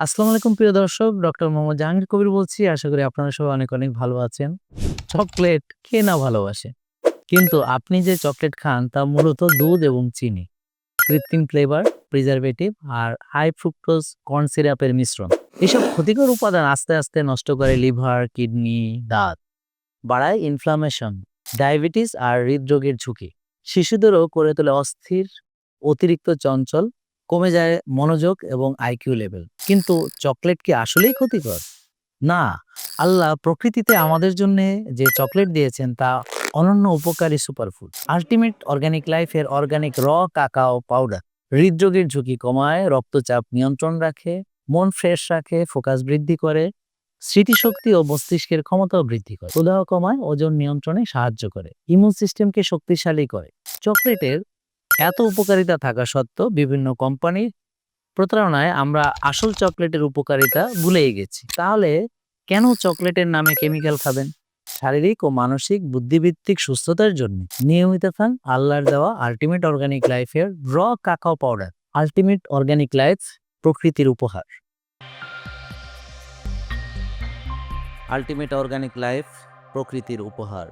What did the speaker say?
আসসালামু আলাইকুম, প্রিয় দর্শক। ডক্টর মোহাম্মদ জাহাঙ্গীর কবির বলছি। আশা করি আপনারা সবাই অনেক অনেক ভালো আছেন। চকলেট কে না ভালোবাসে? কিন্তু আপনি যে চকলেট খান, তা মূলত দুধ এবং চিনি। কৃত্রিম ফ্লেভার প্রিজারভেটিভ আর হাই ফ্রুক্টোজ কর্ন সিরাপের মিশ্রণ। এসব ক্ষতিকর উপাদান আস্তে আস্তে নষ্ট করে লিভার, কিডনি, দাঁত, বাড়ায় ইনফ্লামেশন ডায়াবেটিস আর হৃদরোগের ঝুঁকি। শিশুদেরও করে তোলে অস্থির, অতিরিক্ত চঞ্চল কমে যায় মনোযোগ এবং আইকিউ লেভেল কিন্তু চকলেট কি আসলেই ক্ষতিকর? না। আল্লাহ প্রকৃতিতে আমাদের জন্য যে চকলেট দিয়েছেন, তা অনন্য উপকারী সুপারফুড আলটিমেট অর্গানিক লাইফের অর্গানিক র কাকাও পাউডার হৃদরোগের ঝুঁকি কমায়, রক্তচাপ নিয়ন্ত্রণ রাখে, মন ফ্রেশ রাখে ফোকাস বৃদ্ধি করে, স্মৃতিশক্তি ও মস্তিষ্কের ক্ষমতাও বৃদ্ধি করে। প্রদাহ কমায়, ওজন নিয়ন্ত্রণে সাহায্য করে। ইমিউন সিস্টেমকে শক্তিশালী করে। চকলেটের এত উপকারিতা থাকা সত্ত্বেও বিভিন্ন কোম্পানির প্রতারণায় আমরা আসল চকলেটের উপকারিতা ভুলেই গেছি। তাহলে কেন চকলেটের নামে কেমিক্যাল খাবেন? শারীরিক ও মানসিক বুদ্ধিভিত্তিক সুস্থতার জন্য। নিয়মিত খান আল্লাহর দেওয়া আলটিমেট অর্গানিক লাইফের raw cacao powder. Ultimate Organic Life প্রকৃতির উপহার। আলটিমেট অর্গানিক লাইফ প্রকৃতির উপহার।